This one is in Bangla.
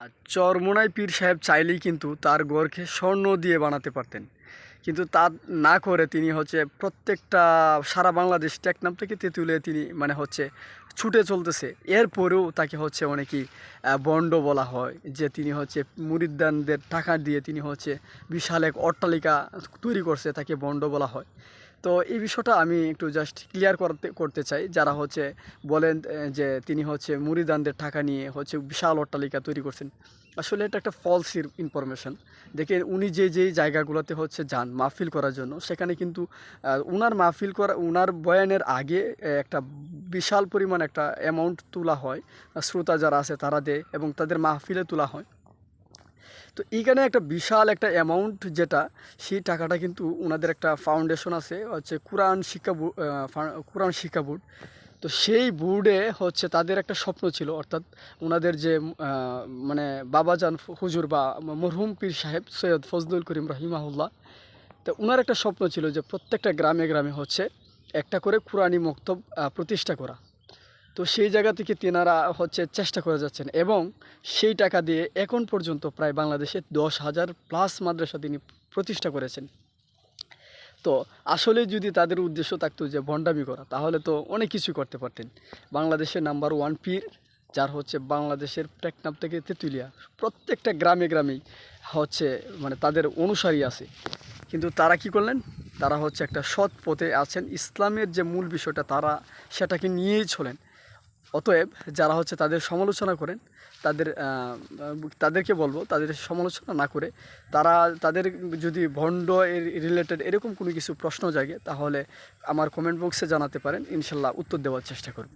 আর চরমোনাই পীর সাহেব চাইলেই কিন্তু তার গড়কে স্বর্ণ দিয়ে বানাতে পারতেন। কিন্তু তা না করে তিনি হচ্ছে প্রত্যেকটা সারা বাংলাদেশ টেকনাম থেকে তেঁতুলে তিনি মানে হচ্ছে ছুটে চলতেছে। এরপরেও তাকে হচ্ছে অনেকেই বন্ড বলা হয় যে তিনি হচ্ছে মুরিদ্দানদের টাকা দিয়ে তিনি হচ্ছে বিশাল এক অট্টালিকা তৈরি করছে তাকে বন্ড বলা হয়। তো এই বিষয়টা আমি একটু জাস্ট ক্লিয়ার করতে করতে চাই। যারা হচ্ছে বলেন যে তিনি হচ্ছে মুরিদানদের টাকা নিয়ে হচ্ছে বিশাল অট্টালিকা তৈরি করছেন, আসলে এটা একটা ফলস ইনফরমেশন দেখে উনি যে যে জায়গাগুলোতে হচ্ছে যান মাহফিল করার জন্য, সেখানে কিন্তু উনার মাহফিল করা, উনার বয়ানের আগে একটা বিশাল পরিমাণ একটা অ্যামাউন্ট তোলা হয়। শ্রোতা যারা আছে তারা দেয় এবং তাদের মাহফিলে তোলা হয়। তো এইখানে একটা বিশাল একটা অ্যামাউন্ট যেটা, সেই টাকাটা কিন্তু ওনাদের একটা ফাউন্ডেশন আছে, হচ্ছে কোরআন শিক্ষা কোরআন শিক্ষা বোর্ড। তো সেই বোর্ডে হচ্ছে তাদের একটা স্বপ্ন ছিল, অর্থাৎ ওনাদের যে মানে বাবাজান হুজুর বা মরহুম পীর সাহেব সৈয়দ ফজলুল করিম রহিমাহুল্লাহ, তো ওনার একটা স্বপ্ন ছিল যে প্রত্যেকটা গ্রামে গ্রামে হচ্ছে একটা করে কোরআনি মক্তব প্রতিষ্ঠা করা। তো সেই জায়গা থেকে তেনারা হচ্ছে চেষ্টা করে যাচ্ছেন এবং সেই টাকা দিয়ে এখন পর্যন্ত প্রায় বাংলাদেশে দশ হাজার প্লাস মাদ্রাসা তিনি প্রতিষ্ঠা করেছেন। তো আসলে যদি তাদের উদ্দেশ্য থাকতো যে ভণ্ডামি করা, তাহলে তো অনেক কিছু করতে পারতেন। বাংলাদেশের নাম্বার ওয়ান পীর, যার হচ্ছে বাংলাদেশের টেকনাপ থেকে তেঁতুলিয়া, প্রত্যেকটা গ্রামে গ্রামেই হচ্ছে মানে তাদের অনুসারী আছে। কিন্তু তারা কি করলেন? তারা হচ্ছে একটা সৎ পথে আছেন। ইসলামের যে মূল বিষয়টা, তারা সেটাকে নিয়েই চলেন। অতএব যারা হচ্ছে তাদের সমালোচনা করেন, তাদের তাদেরকে বলব তাদের সমালোচনা না করে তারা, তাদের যদি ভণ্ড এর রিলেটেড এরকম কোনো কিছু প্রশ্ন জাগে তাহলে আমার কমেন্ট বক্সে জানাতে পারেন, ইনশাল্লাহ উত্তর দেওয়ার চেষ্টা করব।